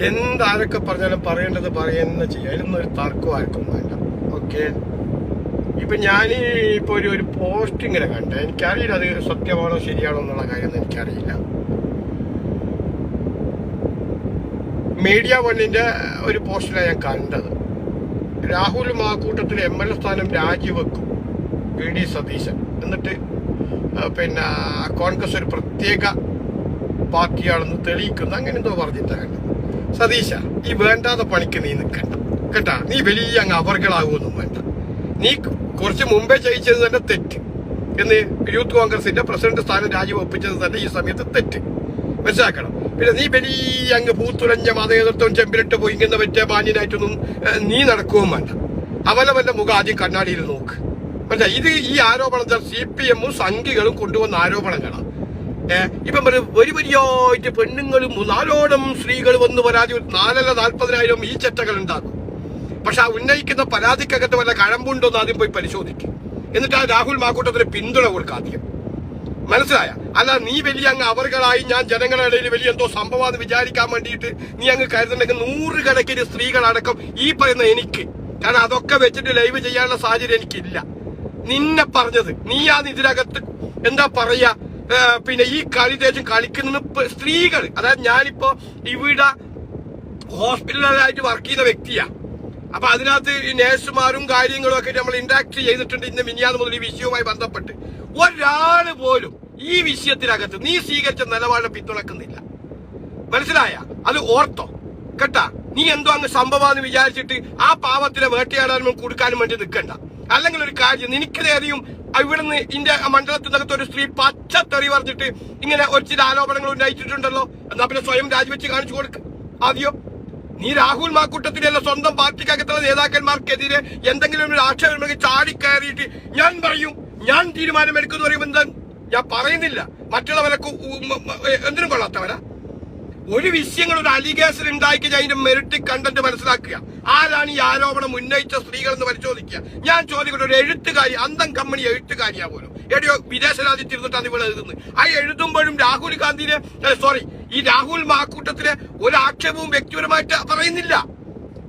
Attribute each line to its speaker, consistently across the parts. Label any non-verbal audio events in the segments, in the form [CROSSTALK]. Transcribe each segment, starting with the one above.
Speaker 1: എന്താരൊക്കെ പറഞ്ഞാലും പറയേണ്ടത് പറയുന്ന ചെയ്യുക അതിലൊന്നും ഒരു തർക്കം ആർക്കും വേണ്ട. ഓക്കെ? ഇപ്പൊ ഞാൻ ഇപ്പൊ ഒരു ഒരു പോസ്റ്റ് ഇങ്ങനെ കണ്ടേ. എനിക്കറിയില്ല അത് സത്യമാണോ ശരിയാണോ എന്നുള്ള കാര്യമൊന്നും എനിക്കറിയില്ല. മീഡിയ വണ്ണിന്റെ ഒരു പോസ്റ്റിലാണ് ഞാൻ കണ്ടത്. Rahul Mamkootathil M L A സ്ഥാനം രാജിവെക്കും. V D Satheesan. എന്നിട്ട് പിന്നെ കോൺഗ്രസ് ഒരു പ്രത്യേക പാർട്ടിയാണെന്ന് തെളിയിക്കുന്നു. അങ്ങനെ എന്തോ പറഞ്ഞിട്ടാണ്. സതീശ ഈ വേണ്ടാത്ത പണിക്ക് നീ നിൽക്കണ്ട. കേട്ടാ നീ വലിയ അങ്ങ് അവർകളാകുമൊന്നും വേണ്ട. നീ കുറച്ച് മുമ്പേ ജയിച്ചത് തന്നെ തെറ്റ്. എന്ന് യൂത്ത് കോൺഗ്രസിന്റെ പ്രസിഡന്റ് സ്ഥാനം രാജിവെപ്പിച്ചത് തന്നെ ഈ സമയത്ത് തെറ്റ്. മനസ്സിലാക്കണം? പിന്നെ നീ വലിയ അങ്ങ് പൂത്തുലഞ്ഞ മതേതൃത്വം ചെമ്പിലിട്ട് പോയി ഇങ്ങനെ പറ്റിയ മാന്യനായിട്ടൊന്നും നീ നടക്കുകയും വേണ്ട. അവനവന്റെ മുഖം ആദ്യം കണ്ണാടിയിൽ നോക്ക്. മനസ്സിലായി? ഇത് ഈ ആരോപണം സി പി എമ്മും സംഘികളും കൊണ്ടുവന്ന ആരോപണങ്ങളാണ് ഇപ്പം ഒരു ഒരു വരിയായിട്ട് പെണ്ണുങ്ങളും നാലോളം സ്ത്രീകൾ വന്ന് പരാതി നാലല്ല നാൽപ്പതിനായിരം ഈ ചെറ്റകൾ ഉണ്ടാക്കും പക്ഷെ ആ ഉന്നയിക്കുന്ന പരാതിക്കകത്ത് വല്ല കഴമ്പുണ്ടോ എന്ന് ആദ്യം പോയി പരിശോധിക്കും. എന്നിട്ട് ആ രാഹുൽ മാക്കൂട്ടത്തിന് പിന്തുണ കൊടുക്കുക ആദ്യം. മനസ്സിലായ? അല്ല നീ വലിയ അങ്ങ് അവർകളായി ഞാൻ ജനങ്ങളുടെ ഇടയിൽ വലിയ എന്തോ സംഭവമാണെന്ന് വിചാരിക്കാൻ വേണ്ടിയിട്ട് നീ അങ്ങ് കരുതുന്നുണ്ടെങ്കിൽ നൂറുകണക്കിന് സ്ത്രീകളടക്കം ഈ പറയുന്ന എനിക്ക്. കാരണം അതൊക്കെ വെച്ചിട്ട് ലൈവ് ചെയ്യാനുള്ള സാഹചര്യം എനിക്കില്ല. നിന്നെ പറഞ്ഞത് നീ ആ ഇതിനകത്ത് എന്താ പറയാ പിന്നെ ഈ കളി ദേശം കളിക്കുന്ന സ്ത്രീകൾ അതായത് ഞാനിപ്പോ ഇവിടെ ഹോസ്പിറ്റലിലായിട്ട് വർക്ക് ചെയ്യുന്ന വ്യക്തിയാ. അപ്പൊ അതിനകത്ത് ഈ നേഴ്സുമാരും കാര്യങ്ങളും ഒക്കെ നമ്മൾ ഇന്ററാക്ട് ചെയ്തിട്ടുണ്ട് ഇന്ന് മിനിയാന്ന് മുതൽ ഈ വിഷയവുമായി ബന്ധപ്പെട്ട്. ഒരാൾ പോലും ഈ വിഷയത്തിനകത്ത് നീ സ്വീകരിച്ച നിലപാട് പിന്തുണക്കുന്നില്ല. മനസ്സിലായ? അത് ഓർത്തോ. കേട്ടാ? നീ എന്തോ അങ്ങ് സംഭവമാന്ന് വിചാരിച്ചിട്ട് ആ പാവത്തിനെ വേട്ടയാടാനും കൊടുക്കാനും വേണ്ടി നിൽക്കണ്ട അല്ലെങ്കിൽ ഒരു കാര്യം നിനക്ക് അറിയും? ഇവിടുന്ന് ഇന്ത്യ മണ്ഡലത്തിനകത്ത് ഒരു സ്ത്രീ പച്ച തെറി പറഞ്ഞിട്ട് ഇങ്ങനെ ഒരു ചില ആരോപണങ്ങൾ ഉന്നയിച്ചിട്ടുണ്ടല്ലോ. എന്നാ പിന്നെ സ്വയം രാജിവെച്ച് കാണിച്ചു കൊടുക്ക. ആദ്യം നീ രാഹുൽ മാക്കൂട്ടത്തിലല്ല സ്വന്തം പാർട്ടിക്കകത്തുള്ള നേതാക്കന്മാർക്കെതിരെ എന്തെങ്കിലും ഒരു ആക്ഷേപം ഉണ്ടെങ്കിൽ ചാടിക്കയറിയിട്ട് ഞാൻ പറയും. ഞാൻ തീരുമാനമെടുക്കുന്നു പറയുമ്പോൾ ഞാൻ പറയുന്നില്ല. മറ്റുള്ളവരൊക്കെ എന്തിനും കൊള്ളാത്തവരാ? ഒരു വിഷയങ്ങൾ ഒരു അലിഗേഷൻ ഉണ്ടാക്കി അതിന്റെ മെറിറ്റ് കണ്ടന്റ് മനസ്സിലാക്കുക. ആരാണ് ഈ ആരോപണം ഉന്നയിച്ച സ്ത്രീകൾ എന്ന് പരിശോധിക്കുക. ഞാൻ ചോദിക്കട്ടെ ഒരു എഴുത്തുകാരി അന്തം കമ്പനി എഴുത്തുകാരിയാ പോലും. എവിടെയോ വിദേശ രാജ്യത്ത് ഇരുന്നിട്ടാണ് ഇവിടെ എഴുതുന്നത്. ആ എഴുതുമ്പോഴും രാഹുൽ ഗാന്ധിനെ സോറി ഈ രാഹുൽ മാക്കൂട്ടത്തിലെ ഒരു ആക്ഷേപവും വ്യക്തിപരമായിട്ട് പറയുന്നില്ല.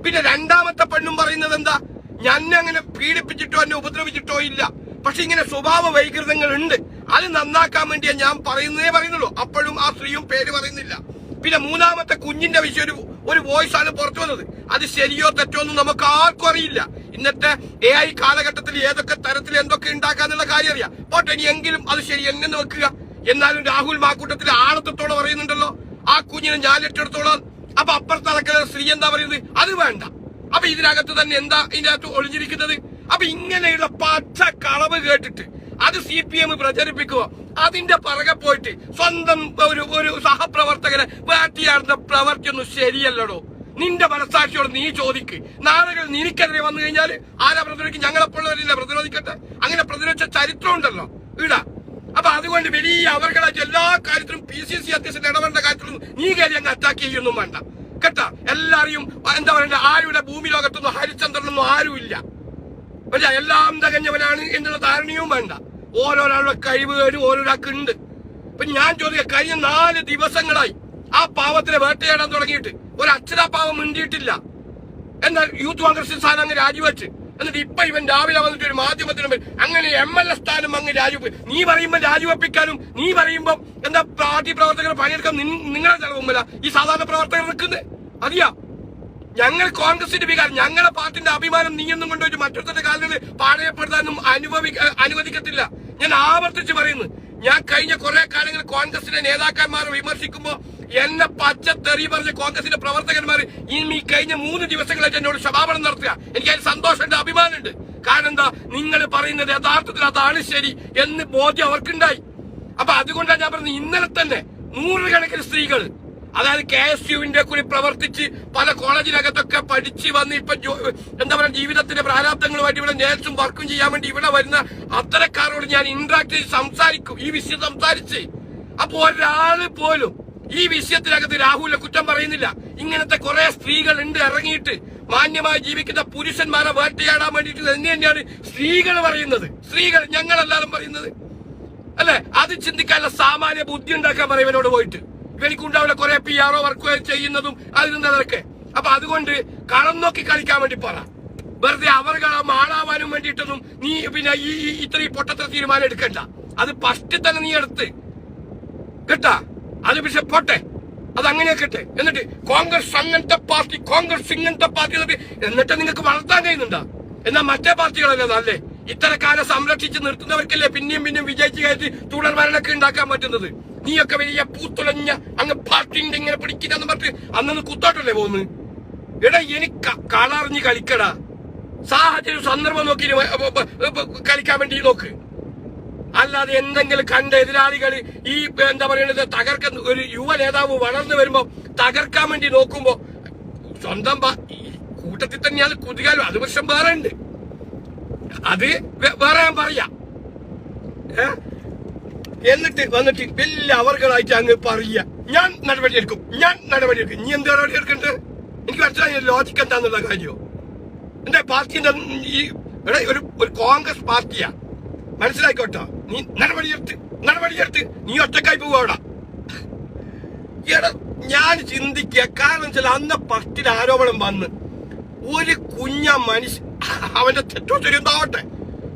Speaker 1: പിന്നെ രണ്ടാമത്തെ പെണ്ണും പറയുന്നത് എന്താ? ഞാൻ അങ്ങനെ പീഡിപ്പിച്ചിട്ടോ എന്നെ ഉപദ്രവിച്ചിട്ടോ ഇല്ല. പക്ഷെ ഇങ്ങനെ സ്വഭാവ വൈകൃതങ്ങൾ ഉണ്ട്. അത് നന്നാക്കാൻ വേണ്ടിയാ ഞാൻ പറയുന്നേ പറയുന്നുള്ളൂ. അപ്പോഴും ആ സ്ത്രീയും പേര് പറയുന്നില്ല. പിന്നെ മൂന്നാമത്തെ കുഞ്ഞിന്റെ വിഷയം ഒരു ഒരു വോയിസ് ആണ് പുറത്തു വന്നത്. അത് ശരിയോ തെറ്റോ ഒന്നും നമുക്ക് ആർക്കും അറിയില്ല. ഇന്നത്തെ എ ഐ കാലഘട്ടത്തിൽ ഏതൊക്കെ തരത്തിൽ എന്തൊക്കെ ഉണ്ടാക്കാന്നുള്ള കാര്യം അറിയാം. പോട്ടെ ഇനി എങ്കിലും അത് ശരി എങ്ങനെ നോക്കുക എന്നാലും രാഹുൽ മാക്കൂട്ടത്തിൽ ആണത്തത്തോളം പറയുന്നുണ്ടല്ലോ. ആ കുഞ്ഞിനെ ഞാൻ ഏറ്റെടുത്തോളാം. അപ്പൊ അപ്പുറത്ത് നടക്കുന്ന സ്ത്രീ എന്താ പറയുന്നത്? അത് വേണ്ട. അപ്പൊ ഇതിനകത്ത് തന്നെ എന്താ ഇതിനകത്ത് ഒളിഞ്ഞിരിക്കുന്നത്? അപ്പൊ ഇങ്ങനെയുള്ള പച്ച കളവ് കേട്ടിട്ട് അത് സി പി എം പ്രചരിപ്പിക്കുക. അതിന്റെ പുറകെ പോയിട്ട് സ്വന്തം ഒരു ഒരു സഹപ്രവർത്തകനെ വേട്ടിയാടുന്ന പ്രവർത്തിയൊന്നും ശരിയല്ലടോ. നിന്റെ മനസാക്ഷിയോട് നീ ചോദിക്ക്. നാളുകൾ നിനക്കെതിരെ വന്നു കഴിഞ്ഞാൽ ആരാ പ്രതിരോധിക്കും? ഞങ്ങളെപ്പോഴുള്ളവരില്ല പ്രതിരോധിക്കട്ടെ. അങ്ങനെ പ്രതിരോധിച്ച ചരിത്രം ഉണ്ടല്ലോ. ഇടാ. അപ്പൊ അതുകൊണ്ട് വലിയ അവർകളായിട്ട് എല്ലാ കാര്യത്തിലും പി സി സി അധ്യക്ഷൻ ഇടപെടേണ്ട കാര്യത്തിലും നീ കയറി അങ്ങ് അറ്റാക്ക് ചെയ്യൊന്നും വേണ്ട. കേട്ടാ? എല്ലാരെയും എന്താ പറയണ്ട? ആരുടെ ഭൂമി ലോകത്തൊന്നും ഹരിചന്ദ്രനൊന്നും ആരുമില്ല. പക്ഷെ എല്ലാം തികഞ്ഞവനാണ് എന്നുള്ള ധാരണയും വേണ്ട. ഓരോരാളുടെ കഴിവുകേടും ഓരോരാൾക്ക് ഉണ്ട് ഇപ്പൊ ഞാൻ ചോദിക്കാം കഴിഞ്ഞ നാല് ദിവസങ്ങളായി ആ പാവത്തിനെ വേട്ടയാടാൻ തുടങ്ങിയിട്ട് ഒരു അക്ഷരാ പാവം മിണ്ടിയിട്ടില്ല. എന്നാൽ യൂത്ത് കോൺഗ്രസ് സ്ഥാനം അങ്ങ് രാജിവെച്ച്. എന്നിട്ട് ഇപ്പൊ ഇവൻ രാവിലെ വന്നിട്ട് ഒരു മാധ്യമത്തിന് അങ്ങനെ എം എൽ എ സ്ഥാനം അങ്ങ് രാജിവെപ്പ് നീ പറയുമ്പോൾ രാജിവെപ്പിക്കാനും നീ പറയുമ്പോൾ എന്താ പാർട്ടി പ്രവർത്തകർ പണിയെടുക്കാൻ നിങ്ങളുടെ നിങ്ങളെ ചെലവുമ്പല ഈ സാധാരണ പ്രവർത്തകർ നിൽക്കുന്നത് അറിയാ ഞങ്ങൾ കോൺഗ്രസിന്റെ വികാരം ഞങ്ങളുടെ പാർട്ടിന്റെ അഭിമാനം നീയൊന്നും കൊണ്ടുപോയിട്ട് മറ്റൊരുത്തരുടെ കാലത്ത് പാഴയപ്പെടുത്താനും അനുഭവി അനുവദിക്കത്തില്ല. ഞാൻ ആവർത്തിച്ച് പറയുന്നു. ഞാൻ കഴിഞ്ഞ കുറെ കാലങ്ങൾ കോൺഗ്രസിന്റെ നേതാക്കന്മാരെ വിമർശിക്കുമ്പോ എന്നെ പച്ച തെറി പറഞ്ഞ കോൺഗ്രസിന്റെ പ്രവർത്തകന്മാർ ഇനി കഴിഞ്ഞ മൂന്ന് ദിവസങ്ങളായിട്ട് എന്നോട് ക്ഷമാപണം നടത്തുക. എനിക്ക് അതിൽ സന്തോഷമുണ്ട് അഭിമാനമുണ്ട്. കാരണം എന്താ? നിങ്ങൾ പറയുന്നത് യഥാർത്ഥത്തിൽ അതാണ് ശരി എന്ന് ബോധ്യം അവർക്കുണ്ടായി. അപ്പൊ അതുകൊണ്ടാണ് ഞാൻ പറഞ്ഞത് ഇന്നലെ തന്നെ നൂറുകണക്കിന് സ്ത്രീകൾ അതായത് കെ എസ് യുവിന്റെ കൂടി പ്രവർത്തിച്ച് പല കോളേജിനകത്തൊക്കെ പഠിച്ച് വന്ന് ഇപ്പൊ എന്താ പറയുക ജീവിതത്തിന്റെ പ്രാരാബ്ദങ്ങളുമായിട്ട് ഇവിടെ നേഴ്സും വർക്കും ചെയ്യാൻ വേണ്ടി ഇവിടെ വരുന്ന അത്തരക്കാരോട് ഞാൻ ഇന്ററാക്ട് ചെയ്ത് സംസാരിക്കും ഈ വിഷയം സംസാരിച്ച്. അപ്പൊ ഒരാൾ പോലും ഈ വിഷയത്തിനകത്ത് രാഹുലിനെ കുറ്റം പറയുന്നില്ല. ഇങ്ങനത്തെ കുറെ സ്ത്രീകൾ ഉണ്ട് ഇറങ്ങിയിട്ട് മാന്യമായി ജീവിക്കുന്ന പുരുഷന്മാരെ വേട്ടയാടാൻ വേണ്ടിയിട്ട് തന്നെ തന്നെയാണ് സ്ത്രീകൾ പറയുന്നത്. സ്ത്രീകൾ ഞങ്ങളെല്ലാരും പറയുന്നത്. അല്ലെ? അത് ചിന്തിക്കാനുള്ള സാമാന്യ ബുദ്ധി ഉണ്ടാക്കാൻ പറയും പോയിട്ട്. ഇവനിക്കുണ്ടാവില്ല കുറെ പി ആർ ഒ വർക്ക് ചെയ്യുന്നതും അതിൽ നിന്നതൊക്കെ അപ്പൊ അതുകൊണ്ട് കളം നോക്കി കളിക്കാൻ വേണ്ടി പറ. വെറുതെ അവർകളെ ആളാവാനും വേണ്ടിയിട്ടൊന്നും നീ പിന്നെ ഈ ഇത്രയും പൊട്ടത്ര തീരുമാനം എടുക്കണ്ട. അത് ഫസ്റ്റ് തന്നെ നീ എടുത്ത്. കേട്ടാ? അത് പക്ഷെ പോട്ടെ. അത് അങ്ങനെ കേട്ടെ എന്നിട്ട് കോൺഗ്രസ് അങ്ങനത്തെ പാർട്ടി കോൺഗ്രസ് ഇങ്ങനത്തെ പാർട്ടി എന്നിട്ട് നിങ്ങൾക്ക് വളർത്താൻ കഴിയുന്നുണ്ടോ? എന്നാ മറ്റേ പാർട്ടികളല്ലേ നല്ലേ ഇത്തരക്കാരെ സംരക്ഷിച്ച് നിർത്തുന്നവർക്കല്ലേ പിന്നെയും പിന്നെയും വിജയിച്ച് കയറ്റി തുടർ ഭരണമൊക്കെ ഉണ്ടാക്കാൻ പറ്റുന്നത്? നീയൊക്കെ വലിയ പൂത്തുലഞ്ഞ അങ്ങ് പാർട്ടിന്റെ ഇങ്ങനെ പിടിക്കില്ലെന്ന് പറഞ്ഞിട്ട് അന്നു കുത്തോട്ടല്ലേ പോന്ന് എടാ എനിക്ക് കളറിഞ്ഞ് കളിക്കടാ. സാഹചര്യം സന്ദർഭം നോക്കി കളിക്കാൻ വേണ്ടി നോക്ക്. അല്ലാതെ എന്തെങ്കിലും കണ്ട എതിരാളികൾ ഈ എന്താ പറയുന്നത് തകർക്ക ഒരു യുവ നേതാവ് വളർന്നു വരുമ്പോ തകർക്കാൻ വേണ്ടി നോക്കുമ്പോ സ്വന്തം കൂട്ടത്തിൽ തന്നെയാണ് കുതികാലും അത് പ്രശ്നം വേറെ ഉണ്ട്. അത് വേറെ ഞാൻ പറയാം. ഏ? എന്നിട്ട് വന്നിട്ട് വലിയ അവർകളായിട്ട് അങ്ങ് പറയുക. ഞാൻ നടപടിയെടുക്കും. ഞാൻ നടപടിയെടുക്കും. നീ എന്ത് നടപടി എടുക്കണ്ട്? എനിക്ക് മനസ്സിലായി ലോജിക്ക് എന്താന്നുള്ള കാര്യമോ എന്റെ പാർട്ടിന്റെ ഈ എടാ, ഒരു ഒരു കോൺഗ്രസ് പാർട്ടിയാ. മനസ്സിലാക്കോട്ടോ നീ നടപടിയെടുത്ത് നടപടിയെടുത്ത് നീ ഒറ്റക്കായി പോവാടാ എടാ ഞാൻ ചിന്തിക്കുക കാരണം വെച്ചാൽ അന്ന് പത്തിൽ ആരോപണം വന്ന് ഒരു കുഞ്ഞ മനുഷ്യ അവന്റെ തെറ്റോ ശരിയൊന്നാവട്ടെ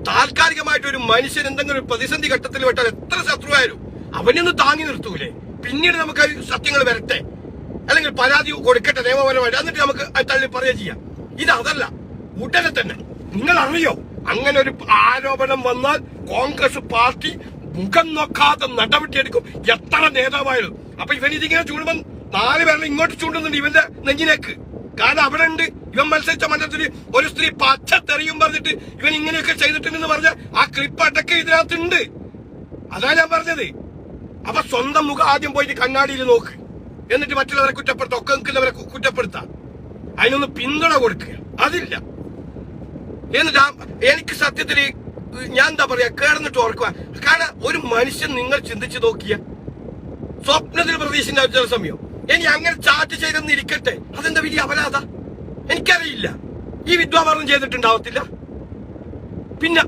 Speaker 1: താൽക്കാലികമായിട്ട് ഒരു മനുഷ്യൻ എന്തെങ്കിലും ഒരു പ്രതിസന്ധി ഘട്ടത്തിൽ വിട്ടാൽ എത്ര ശത്രുവായാലും അവനൊന്ന് താങ്ങി നിർത്തൂലേ. പിന്നീട് നമുക്ക് സത്യങ്ങൾ വരട്ടെ. അല്ലെങ്കിൽ പരാതി കൊടുക്കട്ടെ നിയമപരമായിട്ട്. എന്നിട്ട് നമുക്ക് തള്ളി പറയുക ചെയ്യാം. ഇത് അതല്ല. ഉടനെ തന്നെ നിങ്ങൾ അറിയോ അങ്ങനെ ഒരു ആരോപണം വന്നാൽ കോൺഗ്രസ് പാർട്ടി മുഖം നോക്കാതെ നടപടിയെടുക്കും. എത്ര നേതാവായാലും. അപ്പൊ ഇവൻ ഇതിങ്ങനെ ചൂടുമ്പോൾ നാല് പേരെ ഇങ്ങോട്ട് ചൂണ്ടുന്നുണ്ട് ഇവന്റെ നെഞ്ചിലേക്ക്. കാരണം അവിടെ ഉണ്ട് ഇവൻ മത്സരിച്ച മണ്ഡലത്തിൽ ഒരു സ്ത്രീ പച്ച തെറിയും പറഞ്ഞിട്ട് ഇവൻ ഇങ്ങനെയൊക്കെ ചെയ്തിട്ടുണ്ടെന്ന് പറഞ്ഞ ആ ക്ലിപ്പ് അടക്കം ഇതിനകത്തുണ്ട്. അതാ ഞാൻ പറഞ്ഞത്. അപ്പൊ സ്വന്തം മുഖം ആദ്യം പോയിട്ട് കണ്ണാടിയിൽ നോക്ക്. എന്നിട്ട് മറ്റുള്ളവരെ കുറ്റപ്പെടുത്താം നിൽക്കുന്നവരെ കുറ്റപ്പെടുത്താം. അതിനൊന്ന് പിന്തുണ കൊടുക്കുക. അതില്ല. എന്നിട്ട് എനിക്ക് സത്യത്തിൽ ഞാൻ എന്താ പറയാ കേടന്നിട്ട് ഓർക്കുക. കാരണം ഒരു മനുഷ്യൻ നിങ്ങൾ ചിന്തിച്ചു നോക്കിയ സ്വപ്നത്തിൽ പ്രതീക്ഷിക്കുന്ന ചില സമയം. ഇനി അങ്ങനെ ചാറ്റ് ചെയ്തെന്ന് ഇരിക്കട്ടെ. അതെന്താ വലിയ അപരാധ? എനിക്കറിയില്ല. ഈ വിദ്വാഭരണം ചെയ്തിട്ടുണ്ടാവത്തില്ല. പിന്നെ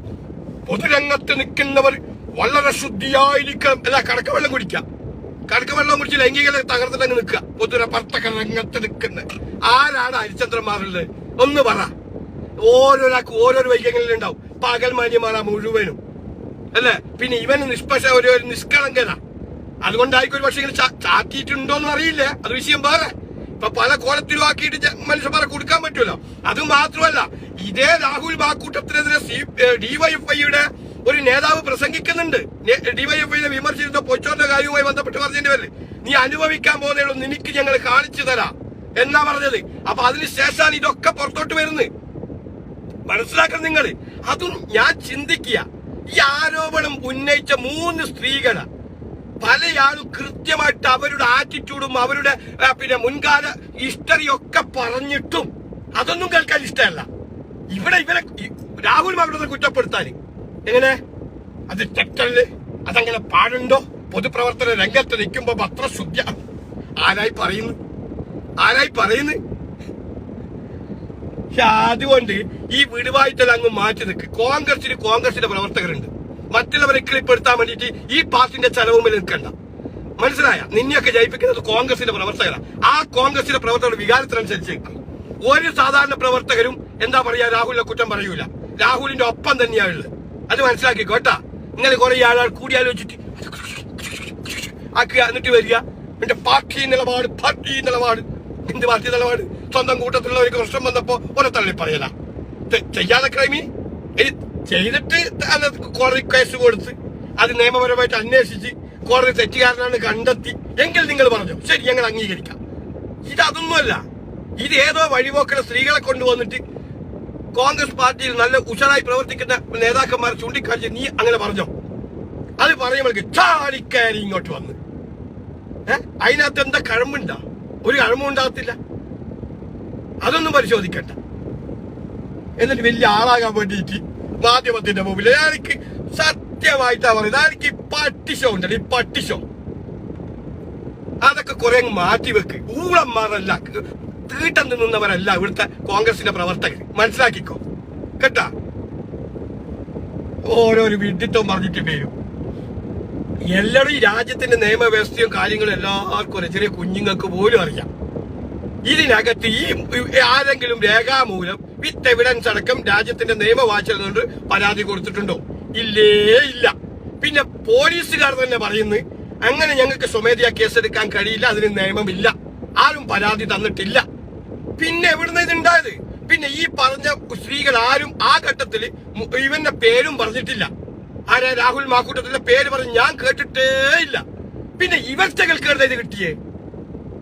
Speaker 1: പൊതുരംഗത്ത് നിൽക്കുന്നവർ വളരെ ശുദ്ധിയായിരിക്കണം. അല്ല കടക്കവെള്ളം കുടിക്കാം കടക്കവെള്ളം കുടിച്ച് ലൈംഗികത തകർത്തിട്ടങ്ങ് നിൽക്കുക. പൊതുര ഭർത്തക രംഗത്ത് നിൽക്കുന്ന. ആരാണ് ഹരിചന്ദ്രന്മാരുള്ളത്? ഒന്ന് പറ. ഓരോരാൾക്ക് ഓരോരോ വൈകല്യങ്ങളുണ്ടാവും പകൽ മാന്യമാറാ മുഴുവനും. അല്ലേ? പിന്നെ ഇവന് നിഷ്പക്ഷ ഒരു നിഷ്കളങ്കത അതുകൊണ്ടായിരിക്കും ഒരു പക്ഷേ ഇങ്ങനെ ചാ- ചാറ്റിയിട്ടുണ്ടോന്ന് അറിയില്ല അത് വിഷയം വേറെ. ഇപ്പൊ പല കോലത്തിലും ആക്കിയിട്ട് ജ- മനുഷ്യന്മാരെ കൊടുക്കാൻ പറ്റൂല. അത് മാത്രമല്ല ഇതേ രാഹുൽ ബാക്കൂട്ടത്തിനെതിരെ ഡിവൈഎഫ്ഐയുടെ ഒരു നേതാവ് പ്രസംഗിക്കുന്നുണ്ട്. ഡിവൈഎഫ്ഐയെ വിമർശിച്ച പൊച്ചോന്റെ കാര്യവുമായി ബന്ധപ്പെട്ട് പറഞ്ഞതിന്റെ പേരിൽ നീ അനുഭവിക്കാൻ പോകുന്നതുള്ളൂ നിനക്ക് ഞങ്ങൾ കാണിച്ചു തരാം. എന്നാ പറഞ്ഞത്? അപ്പൊ അതിനുശേഷമാണ് ഇതൊക്കെ പുറത്തോട്ട് വരുന്നത്. മനസ്സിലാക്കണം നിങ്ങൾ അതും ഞാൻ ചിന്തിക്കുക. ഈ ആരോപണം ഉന്നയിച്ച മൂന്ന് സ്ത്രീകൾ. പലയാളും കൃത്യമായിട്ട് അവരുടെ ആറ്റിറ്റ്യൂഡും അവരുടെ പിന്നെ മുൻകാല ഹിസ്റ്ററിയൊക്കെ പറഞ്ഞിട്ടും അതൊന്നും കേൾക്കാൻ ഇഷ്ടമല്ല. ഇവിടെ ഇവരെ രാഹുൽ മാവിടുന്ന് കുറ്റപ്പെടുത്താൻ. എങ്ങനെ? അത് തെറ്റല്ലേ. അതങ്ങനെ പാടുണ്ടോ? പൊതുപ്രവർത്തന രംഗത്ത് നിൽക്കുമ്പോ അത്ര ശുദ്ധ. ആരായി പറയുന്നു? ആരായി പറയുന്നു? അതുകൊണ്ട് ഈ വിടുവായിട്ടെല്ലാം അങ്ങ് മാറ്റി നിൽക്ക്. കോൺഗ്രസിന് കോൺഗ്രസിന്റെ പ്രവർത്തകരുണ്ട്. മറ്റുള്ളവരെ കിളിപ്പെടുത്താൻ വേണ്ടിയിട്ട് ഈ പാർട്ടിന്റെ ചെലവുമിൽ നിൽക്കണ്ട. മനസ്സിലായ? നിന്നെയൊക്കെ ജയിപ്പിക്കുന്നത് കോൺഗ്രസിന്റെ പ്രവർത്തകരാണ് ആ കോൺഗ്രസിന്റെ പ്രവർത്തകരുടെ വികാരത്തിനനുസരിച്ച് നിൽക്കും ഒരു സാധാരണ പ്രവർത്തകരും എന്താ പറയാ രാഹുലിനെ കുറ്റം പറയൂല. രാഹുലിന്റെ ഒപ്പം തന്നെയാണ് ഉള്ളത്. അത് മനസ്സിലാക്കി കേട്ടാ. ഇങ്ങനെ കുറെ ആളുകൾ കൂടിയാലോചിച്ചിട്ട് ആക്കുക എന്നിട്ട് വരിക. എന്റെ പാർട്ടി നിലപാട് പാർട്ടി നിലപാട് എന്ത് പാർട്ടി നിലപാട് സ്വന്തം കൂട്ടത്തിലുള്ളവർക്ക് പ്രശ്നം വന്നപ്പോ ഓരോ തള്ളി പറയല. ചെയ്യാതെ ക്രൈമി? ചെയ്തിട്ട് അത് കോടതി കേസ് കൊടുത്ത് അത് നിയമപരമായിട്ട് അന്വേഷിച്ച് കോടതി തെറ്റുകാരനാണ് കണ്ടെത്തി എങ്കിൽ നിങ്ങൾ പറഞ്ഞു ശരി ഞങ്ങൾ അംഗീകരിക്കാം. ഇത് അതൊന്നുമല്ല. ഇത് ഏതോ വഴിപോക്കണ സ്ത്രീകളെ കൊണ്ടുവന്നിട്ട് കോൺഗ്രസ് പാർട്ടിയിൽ നല്ല ഉഷാറായി പ്രവർത്തിക്കുന്ന നേതാക്കന്മാർ ചൂണ്ടിക്കാണിച്ച് നീ അങ്ങനെ പറഞ്ഞോ? അത് പറയുമ്പോഴേക്ക് ചാടിക്കയറി ഇങ്ങോട്ട് വന്ന്. ഏഹ് അതിനകത്ത് എന്താ കഴമ്പുണ്ടാ? ഒരു കഴമ്പും ഉണ്ടാകത്തില്ല. അതൊന്നും പരിശോധിക്കണ്ട. എന്നിട്ട് വലിയ ആളാകാൻ വേണ്ടിയിട്ട് മാധ്യമത്തിന്റെ മുമ്പിൽ. എനിക്ക് സത്യമായിട്ടാ പറയുന്നത്? എനിക്ക് ഈ പട്ടിഷോ ഉണ്ടല്ലോ ഈ പട്ടിഷോ അതൊക്കെ കുറെ മാറ്റി വെക്ക്. ഊളന്മാരല്ല തീട്ടം നിന്നവരല്ല ഇവിടുത്തെ കോൺഗ്രസിന്റെ പ്രവർത്തകർ. മനസ്സിലാക്കിക്കോ? കേട്ടാ? ഓരോരു വിഡിത്തം പറഞ്ഞിട്ട് പേരും. എല്ലാവരും രാജ്യത്തിന്റെ നിയമവ്യവസ്ഥയും കാര്യങ്ങളും എല്ലാവർക്കും ചെറിയ കുഞ്ഞുങ്ങൾക്ക് പോലും അറിയാം. ഇതിനകത്ത് ഈ ആരെങ്കിലും രേഖാമൂലം വിത്ത് എവിഡൻസ് അടക്കം രാജ്യത്തിന്റെ നിയമവാഴ്ച കൊണ്ട് പരാതി കൊടുത്തിട്ടുണ്ടോ? ഇല്ലേ ഇല്ല. പിന്നെ പോലീസുകാർ തന്നെ പറയുന്നു അങ്ങനെ ഞങ്ങൾക്ക് സ്വമേധയാ കേസെടുക്കാൻ കഴിയില്ല അതിന് നിയമമില്ല. ആരും പരാതി തന്നിട്ടില്ല. പിന്നെ എവിടുന്ന് ഇതുണ്ടായത്? പിന്നെ ഈ പറഞ്ഞ സ്ത്രീകൾ ആരും ആ ഘട്ടത്തിൽ ഇവന്റെ പേരും പറഞ്ഞിട്ടില്ല. ആരാ രാഹുൽ മാക്കൂട്ടത്തിന്റെ പേര് പറഞ്ഞ് ഞാൻ കേട്ടിട്ടേ ഇല്ല പിന്നെ ഇവറ്റകൾക്ക് എവിടെ ഇത് കിട്ടിയേ?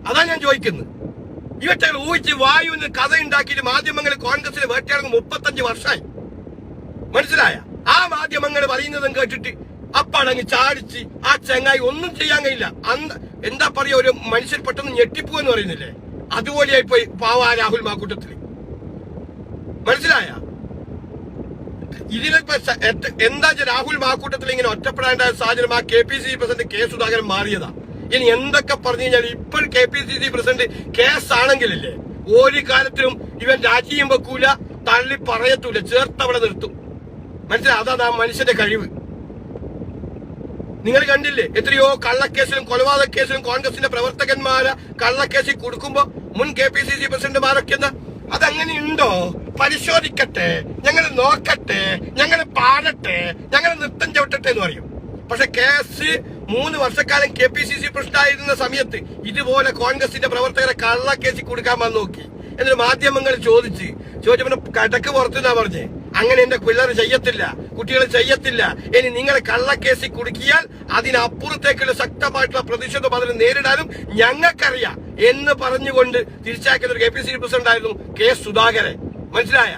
Speaker 1: അതാ ഞാൻ ചോദിക്കുന്നത് ഇവറ്റകൾ ഊഹിച്ച് വായുവിന് കഥ ഉണ്ടാക്കിയിട്ട് മാധ്യമങ്ങൾ കോൺഗ്രസിന് വേട്ടയാടുന്ന മുപ്പത്തഞ്ച് വർഷമായി. മനസ്സിലായ? ആ മാധ്യമങ്ങൾ പറയുന്നതും കേട്ടിട്ട് അപ്പാടങ്ങ് ചാടിച്ച് ആ ചങ്ങായി ഒന്നും ചെയ്യാൻ കഴിയില്ല. അന്ന് എന്താ പറയാ ഒരു മനുഷ്യർ പെട്ടെന്ന് ഞെട്ടിപ്പോന്ന് പറയുന്നില്ലേ? അതുപോലെയായി പോയി പാവ രാഹുൽ മാക്കൂട്ടത്തിൽ. മനസ്സിലായ? എത്ത- എന്താ രാഹുൽ മാക്കൂട്ടത്തിൽ ഇങ്ങനെ ഒറ്റപ്പെടേണ്ട സാഹചര്യം ആ K P C president K Sudhakaran മാറിയതാ? ഇനി എന്തൊക്കെ പറഞ്ഞു കഴിഞ്ഞാൽ ഇപ്പോൾ K P C C president case ആണെങ്കിലില്ലേ ഒരു കാലത്തിലും ഇവൻ രാജിയും വെക്കൂല തള്ളി പറയത്തൂല ചേർത്തവിടെ നിർത്തും. മനസ്സിലായി അതാണ് ആ മനുഷ്യന്റെ കഴിവ്. നിങ്ങൾ കണ്ടില്ലേ എത്രയോ കള്ളക്കേസിലും കൊലപാതക കേസിലും കോൺഗ്രസിന്റെ പ്രവർത്തകന്മാരെ കള്ളക്കേസിൽ കൊടുക്കുമ്പോ മുൻ കെ പി സി സി പ്രസിഡന്റുമാരൊക്കെ അതങ്ങനെ ഉണ്ടോ? പരിശോധിക്കട്ടെ ഞങ്ങൾ നോക്കട്ടെ ഞങ്ങൾ പാടട്ടെ ഞങ്ങൾ നൃത്തം ചവിട്ടട്ടെ എന്ന് പറയും. പക്ഷെ കെ എസ് മൂന്ന് വർഷക്കാലം കെ പി സി സി പ്രസിഡന്റായിരുന്ന സമയത്ത് ഇതുപോലെ കോൺഗ്രസിന്റെ പ്രവർത്തകരെ കള്ളക്കേസി കൊടുക്കാൻ വന്ന് നോക്കി. എന്നിട്ട് മാധ്യമങ്ങൾ ചോദിച്ച് ചോദിച്ചപ്പോ കടക്ക് പുറത്തുനിന്നാ പറഞ്ഞേ. അങ്ങനെ എന്റെ പിള്ളേർ ചെയ്യത്തില്ല കുട്ടികൾ ചെയ്യത്തില്ല. ഇനി നിങ്ങളെ കള്ളക്കേസി കുടുക്കിയാൽ അതിനപ്പുറത്തേക്കുള്ള ശക്തമായിട്ടുള്ള പ്രതിഷേധം അതിനെ നേരിടാനും ഞങ്ങൾക്കറിയാം എന്ന് പറഞ്ഞുകൊണ്ട് തിരിച്ചാക്കിയ ഒരു കെ പി സി പ്രസിഡന്റ് ആയിരുന്നു കെ സുധാകരൻ. മനസ്സിലായ?